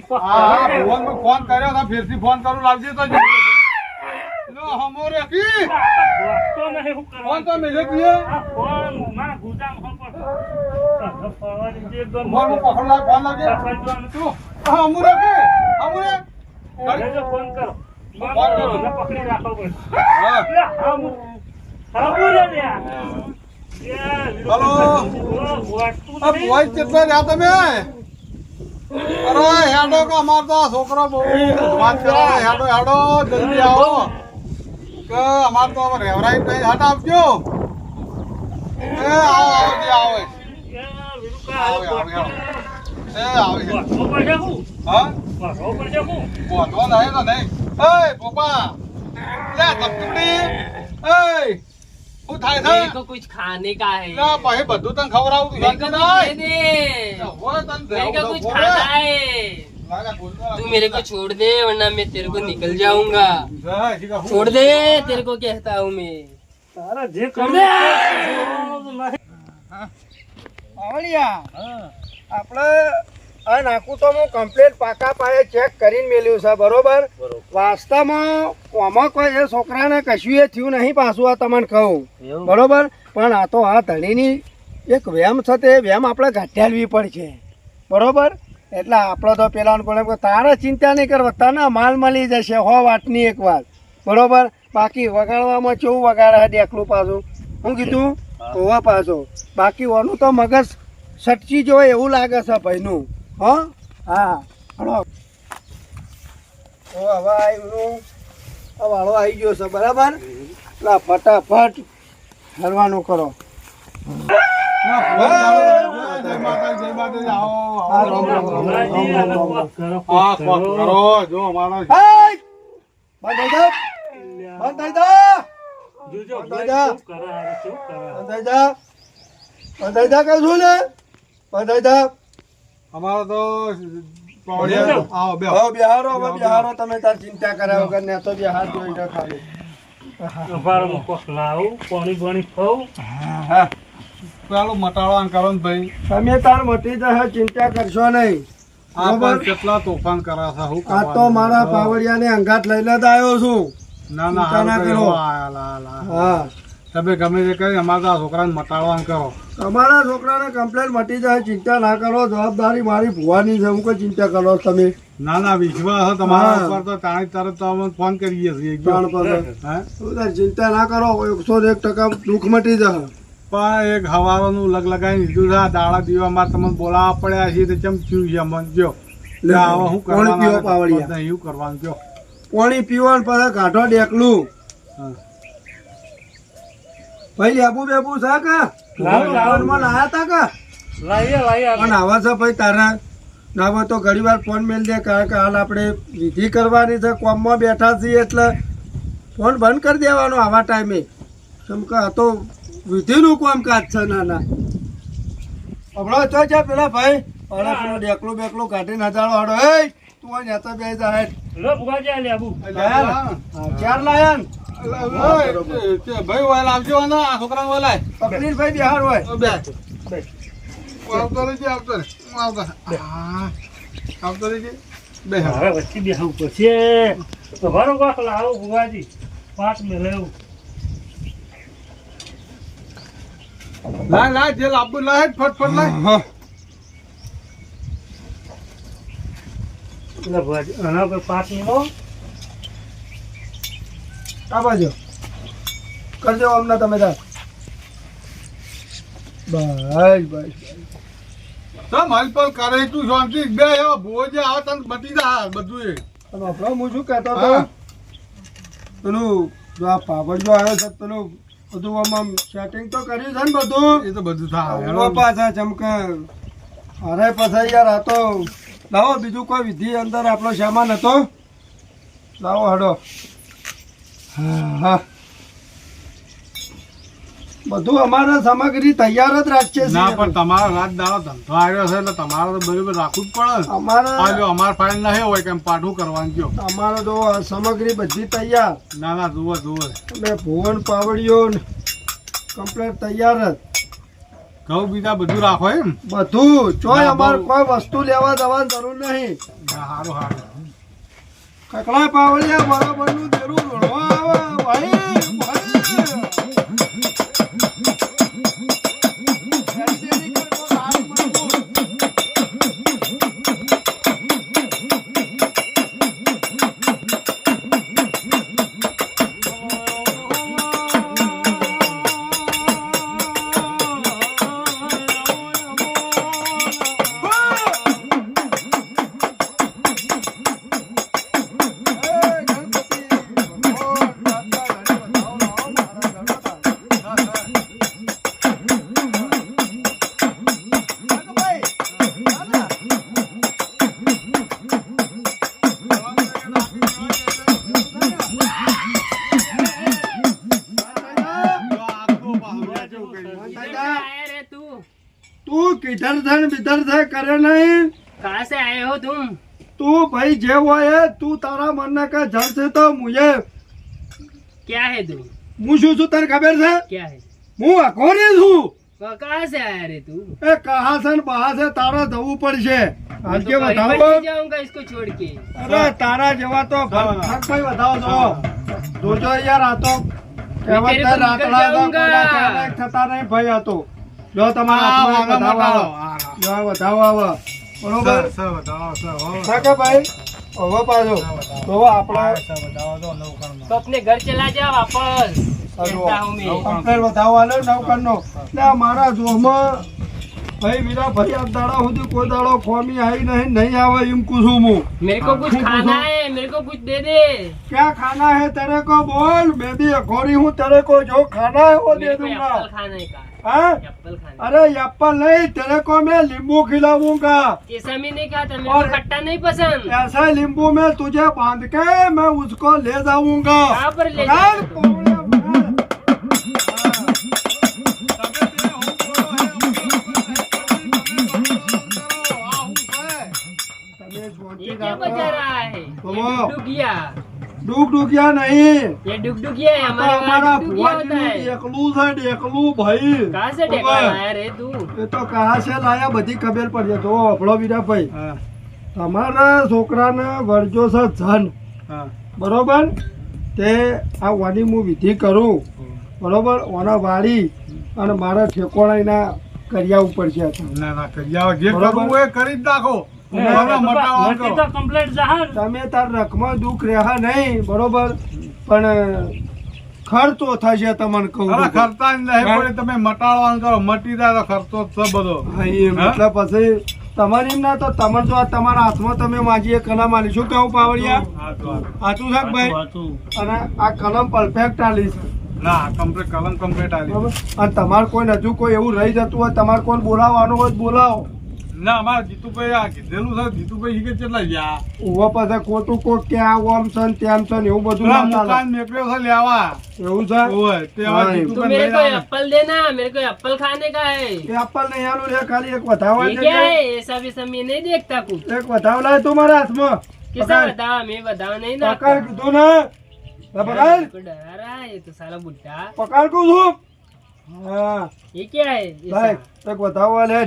હા ભુવન ફોન કર્યો તો ફેરથી ફોન કરું લાવજે તો. લો, હમો રે કી. વાગતો નહીં હું ફોન તો કરવા મેલ્યો જ નહીં. આ ફોન મારા ગુદામ ફોન પર ધંધો જે એકદમ ફોનમાં પકડ લાવ, ફોન લાવજે. તું, હા, કી. હમો રે. ફોન કરો ફોન કરો. પકડી રાખો પડે હા. લે, હામુ. હામુ લ્યા. યા, હલો. આ. કેટલા રહ્યા તમે અરે હેડો કે અમાર તો છોકરો બહુ વાત કરે હેડો હેડો જલ્દી આવો. કે અમાર તો રેવરાઈ નહીં. હટ આપજો એ આવો આવો જે આવો. યા, શું થાય છે मेरे को कुछ खाने का है લે પછી બધું તને ખવડાવું मेरे તું को શાંતિ कुछ दे નહીં दे હોય તને मेरे को દેવું कुछ તો खाना ખોરે. है લાગે બોલતો तू मेरे को छोड़ दे वरना मैं तेरे को निकल जाऊंगा જય શ્રી કૃષ્ણ. छोड़ दे तेरे को कहता हूँ मैं તારા જે છોડ કરવું દે. તે નહીં. આવડિયા આપણે આ નાખું તો હું કમ્પ્લેટ પાકા પાયે ચેક કરીને મેલ્યું છે બરોબર? વાસ્તવમાં આમાં કોઈ એ છોકરાને કશું એ થયું નહીં પાછું આ તમને કહું. બરોબર? પણ આ તો આ ધણીની એક વેમ છે તે વેમ આપણે ઘટાડવી પડશે. બરોબર? એટલે આપણે તો પેલા કોને તારે ચિંતા નહીં કરવા તને માલ મળી જશે હો વાટની એક વાત. બરોબર? બાકી વગાડવામાં કેવું વગાડે દેખલું પાછું? હું કીધું? હોવા પાછો. બાકી ઓનું તો મગજ સટકી જોય એવું લાગે છે ભાઈનું હો? હા હવે આવ્યું. આ વાળો આવી ગયો છે બરાબર? એટલે ફટાફટ હરવાનું કરો. બધા કહું છું ને? બંધ અમારો તો પાવડિયા- આવો, બેહો. હવે બિહારો બિહારો તમે તાર ચિંતા કર્યા વગર ને તો બિહાર જોઈ ખાલી. ઉભારો પાણી બાણી હા. પેલું મટાડવાનું કરો ને ભાઈ. તમે તાર મટી જશે ચિંતા કરશો નહીં. આ કેટલા તોફાન કરે છે શું આ તો? મારા પાવડિયાને અંગાત લઈને જ આવ્યો છું. ના ના. લા, લા. હા. તમે ગમે તે કરી અમારા છોકરાને મટાડવાનું કરો તમારા છોકરાને કમ્પ્લેન મટી જાય ચિંતા ના કરો જવાબદારી મારી ભૂવાની છે હું કોઈ ચિંતા કરો તમે ના ના વિશ્વાસ તમારા. ઉપર તો તાણી તરત અમે ફોન કરીએ છીએ હે? ચિંતા ના કરો એકસો એક ટકા દુઃખ મટી જશે પણ એક હવારોનું લગ લગાવી લીધું છે દાડા દીવામાં તમને બોલાવવા પડ્યા છે તે ચમ થયું છે મન જો લે, હું કરવાનું પાવડિયા? એવું કરવાનું કયો પાણી પીવાનું પાછા કાઢો ડેકલું હા. ભાઈ લેબુ બેબુ છે કે. ફોનમાં લાયા તા કે? લાવીએ આપણે. પણ આવા છે ભાઈ તારા ના હોય તો ઘણી વાર ફોન મેલ દે કારણ કે હાલ આપણે વિધિ કરવાની છે કોમમાં બેઠા છીએ એટલે ફોન બંધ કરી દેવાનો આવા ટાઈમે. કેમ કે આ તો વિધિનું કામકાજ છે નાના. હમણાં તો છે પેલા ભાઈ અરે પેલું ડેકલું બેકલું કાઢી હજારો હાડો એ તું અહીંયા તો બે જાય. લાયા ચાર લાયા ભાઈ આ છોકરા વાલાય. આવતો રહેજે બે હવે વચ્ચે બેહવું પડશે. ઉભારો કોક લાવો, ભુવાજી. પાંચ લેવું. લાય ફટફટ લાય લે, ભુવાજી, આના પાંચ મિનિટ આ બાજુ. કરજો હમણાં તમે તાર. બસ બસ તો મારી પર કરે તું શાંતિ. બે એવા ભૂવો જે તને બતી જા બધું એ અને આપણો હું શું કહેતો હતો? પેલું જો આ પાપડ જો આવ્યો છે પેલું બધું આમ આમ સેટિંગ તો કર્યું છે ને બધું. એ તો બધું થાય પાછા ચમકે અરે પછી યાર આ તો લાવો બીજું કોઈ વિધિ અંદર આપણો સામાન હતો. લાવો હડો. હા બધું અમારે સામગ્રી તૈયાર જ રાખીએ ના પણ તમારો રાત દાડો ધંધો આવ્યો છે એટલે તમારે તો બરોબર રાખવું જ પડે. અમારે અમારે ફાઇલ નહીં હોય કેમ પાઠું કરવાનું કયો? અમારે તો સામગ્રી બધી તૈયાર. ના ના જુઓ જુઓ. એટલે ભુવન પાવડીઓ કમ્પ્લેટ તૈયાર જ. ઘઉં બીજા બધું રાખો એમ? બધું. ચોય અમારે કોઈ વસ્તુ લેવા દેવાની જરૂર નહીં. સારું સારું કકડા પાવડિયા બરાબરનું જરૂર લડવા આવે તું કિધર છે ને બિધર છે કરે નહીં कहाँ से आए हो तुम તું ભાઈ જે હોય એ તું તારા મનને કે જલશે તો મુજે क्या है तू હું શું છું તને ખબર છે क्या है હું અખોરી છું वो कहाँ से आया रे तू એ કહા છે ને બહા છે તારે જવું પડશે मैं આજે तो कहीं पर વધાવો नहीं जाऊंगा इसको छोड़ के અરે તારા જેવા તો ભાઈ વધાવો છો જોજો યાર આ તો કહેવત તેરે છે, તો નીકળ રાતડા તો જાઉંગા. કોઈના કહેવાય થતા નહીં ભાઈ આ તો જો તમારા હાથમાં વધાવો જો આવો. બરોબર? કાકા ભાઈ હવે પાછો. જાવ વાપસ. વધાવો નવકર નો એટલે મારા જોહમાં ભાઈ વીરા ભાઈ આ દાડા સુધી કોઈ દાડો ખોમી આવી નહીં નહીં આવે એમ કુછું હું. મેરે કો કુછ ખાના હે મેરે કો કુછ દે દે. ક્યા બોલ. બેબી ઘોરી હું તેરે કો જો ખાના હે વો દે दूंगा हाँ? अरे एप्पल नहीं तेरे को मैं नींबू खिलाऊँगा। ऐसा मैंने कहा था और खट्टा नहीं पसंद। ऐसा नींबू में तुझे बाँध के मैं उसको ले जाऊँगा। ये क्या बजा रहा है? तो ये गया ડુગડુગિયા નહીં. એ ડુગડુગિયા અમારા અમારા ભુવાજી એકલું છે એકલું ભાઈ. કા છે ટેકા રે તું? એ તો કા છે લાયા બધી ખબર પડશે તો આપણો વીરા ભાઈ તમારા છોકરાને વરજો છે ધન બરોબર? તે આ વાની હું વિધિ કરું. બરોબર? ઓના વાળી અને મારા ઠેકોણાના કર્યા ઉપર છે. ના ના કર્યા જે કરવું એ કરી જ નાખો. તમે તાર રકમાં દુઃખ રહ્યા નહીં બરોબર? પણ ખર્ચો થશે તમને કહું ખર્ચા નહીં તમે મટાડવાનું કરો મટી જાય ખર્ચો છે બધો. એ મતલબ પછી તમારી ના તો તમારે તમારા હાથમાં તમે માજી એક કલમ આલી. શું કહું પાવડિયા સાચું છે ભાઈ? અને આ કલમ પરફેક્ટ આલી છે. કલમ કમ્પ્લીટ આવી તમારે કોઈ હજુ કોઈ એવું રહી જતું હોય તમારે કોઈ બોલાવવાનું હોય બોલાવો. ના અમારે જીતુભાઈ આ કીધેલું છે જીતુભાઈ કે કોટ કે આ ઓમ છે ને એવું બધું ના મકાન મેકલ્યો કોઈ એપલ દે ના નહીં દેખતા કુ એક વધાવ મારા હાથમાં. કિસા વધાવ મે વધાવ ના પકડ કીધું ના. પકડ. ડરારા કુ છું હા. એ કે હે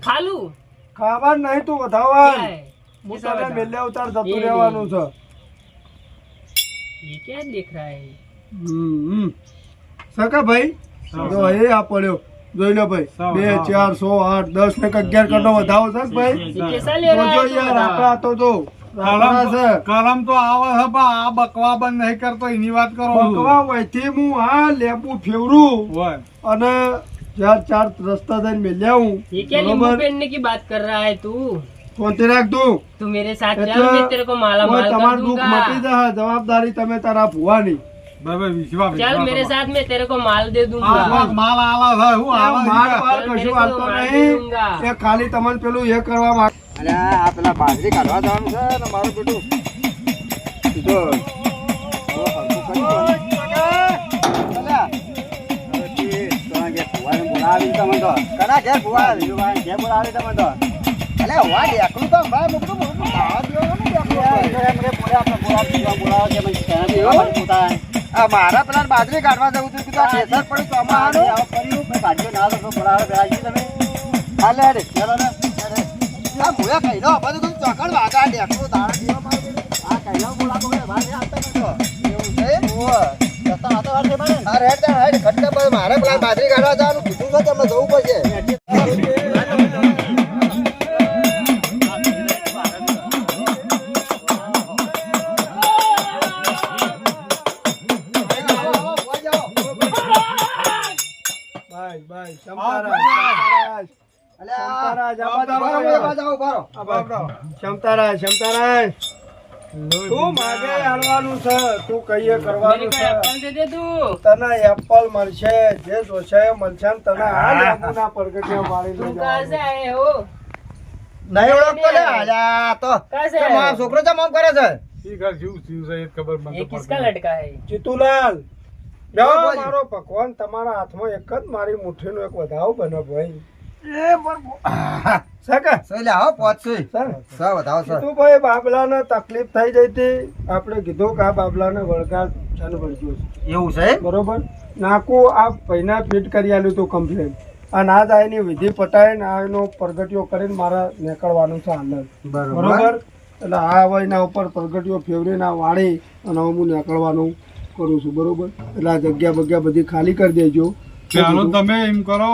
ખાલું? ખાવા નહીં તું क्या વધાવા है હું ऐसा તને बता। મેલે અવતાર એ જતું લે. રહેવાનું છે ये क्या देख रहा है હમ, હમ. સકા ભાઈ જો એ આ પડ્યો જોઈ લો ભાઈ સો, બે સો. ચાર સો આઠ દસ ને અગિયાર કરનો વધાવો છે ને ભાઈ ये कैसा ले रहा જોજો है तू યાર बता। આપડા તો જો આપડા કલમ છે કલમ તો આવે છે પણ આ બકવા બંધ નહીં કરતો એની વાત કરો ભગવા વયથી હું આ લેબુ ફેવરું હોય અને ચાર ચાર રસ્તા થઈને મેલ્યા હું ये क्या नींबू बरोबर पहनने की बात कर रहा है तू શાંતિ રાખ તું तू मेरे साथ એટલે चल मैं तेरे को माला ઓય माल कर તમારું દુઃખ મટી दूंगा જશે જવાબદારી તમે તારા ભુવાની બરાબર વિશ્વાસ चल मेरे साथ मैं तेरे को माल दे આ दूंगा કોક માલ આલા છે હું આ આલા માર છે. બાર ચાલ, કશું મેરે હાલતો તો માર નહીં દૂંગા. એ ખાલી તમને પેલું એ કરવા માંગ અને આ પેલા બાજરી કાઢવા જવાનું છે ને મારું બેટું કીધું દેવાનું ને ડેકલું આપણે. એમ કે બોલે આપણે બોલાવી દીધા, બોલાવે કે પછી ત્યાં દેવા મને પોતા. આ મારા પેલા બાજરી કાઢવા જવું હતું કીધું કેસર પડ્યું ચોમાસાનું. આવું કર્યું, કાઢ્યો ના તો બોલાવે બેસી તમે. હાલે હેડે, ચાલો ને. આ ભૂયા કહી દો બધું ચોકડ વાગા દેવા. આ બોલાતો હોય, વાર નહીં આવતા નતો. એવું છે? જતા હતા વાર છે મને? હા, રેડ જા, હેડ. ખટકા પર મારે પેલા બાજરી કાઢવા જવાનું છે તમને જવું પડશે. ક્ષમતારાજ બાય છોકરો કરે છે? ચિતુલાલ મારો ભગવાન તમારા હાથમાં એક જ મારી મુઠ્ઠી નો એક વધાવ બને ભાઈ. સકા સહી આવો પહોંચશે સર સર બતાવો સર તું ભાઈ બાબલાને તકલીફ થઈ જઈ હતી. આપણે કીધું કે આ બાબલાને વળગાડ ચાલુ એવું છે બરોબર? નાકું આ ભાઈના ફિટ કરી આલ્યું તું કમ્પ્લેન આ ના જાય એની વિધિ પટાઈને આ એનો પ્રગટીઓ કરીને મારા નીકળવાનું છે અંદર. બરોબર. એટલે આ હવે એના ઉપર પ્રગટીઓ ફેવરીને આ વાળી અને હું નીકળવાનું કરું છું. બરોબર? એટલે આ જગ્યા બગ્યા બધી ખાલી કરી દેજો. ચાલો તમે એમ કરો.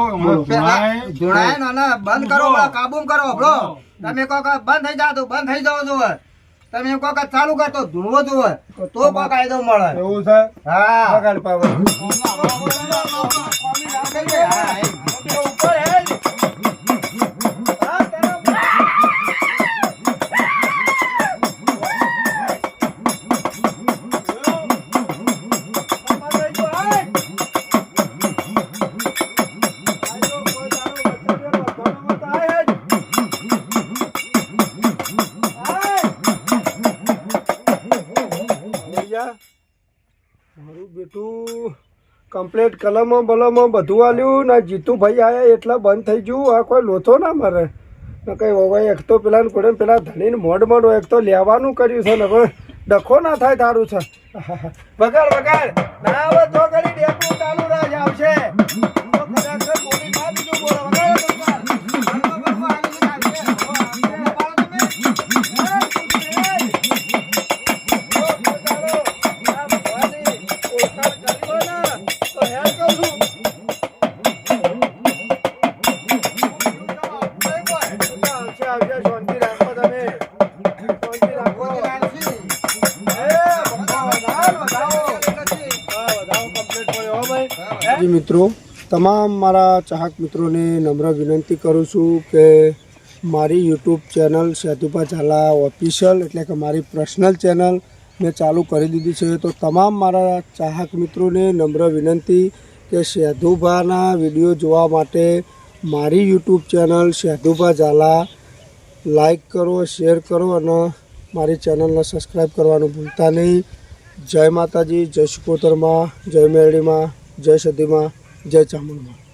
જોડાય. ને બંધ કરો કાબુ કરો બ્રો તમે કહો કે બંધ થઈ જાવ બંધ થઈ જવો જોવે તમે એમ કહો કે ચાલુ કરતો ધૂળવો જોવે તો કોઈ કાયદો મળે. એવું છે? હા. કમ્પ્લેટ કલમો બલમો બધું આલ્યું ના જીતુભાઈ આયા એટલા બંધ થઈ ગયું. આ કોઈ લોથો ના મરે. કઈ હોય એક તો પેલા કોને પેલા ધણીને મોડ મોડ એક તો લેવાનું કર્યું છે ને ડખો ના થાય તારું છે. વગર વગર ના ડેપો ચાલુ રાજ આવશે. મિત્રો, તમામ મારા ચાહક મિત્રોને નમ્ર વિનંતી કરું છું કે મારી YouTube channel Setubha Jhala official એટલે કે મારી પર્સનલ ચેનલ મેં ચાલુ કરી દીધી છે. તો તમામ મારા ચાહક મિત્રોને નમ્ર વિનંતી કે સેધુભાના વીડિયો જોવા માટે મારી YouTube channel Sedhubha Jhala like કરો, શેર કરો અને મારી ચેનલને સબસ્ક્રાઈબ કરવાનું ભૂલતા નહીં. જય માતાજી, જય શિકોતરમાં જય મેરડીમાં, જય સદીમાં જય ચામુંડમાં.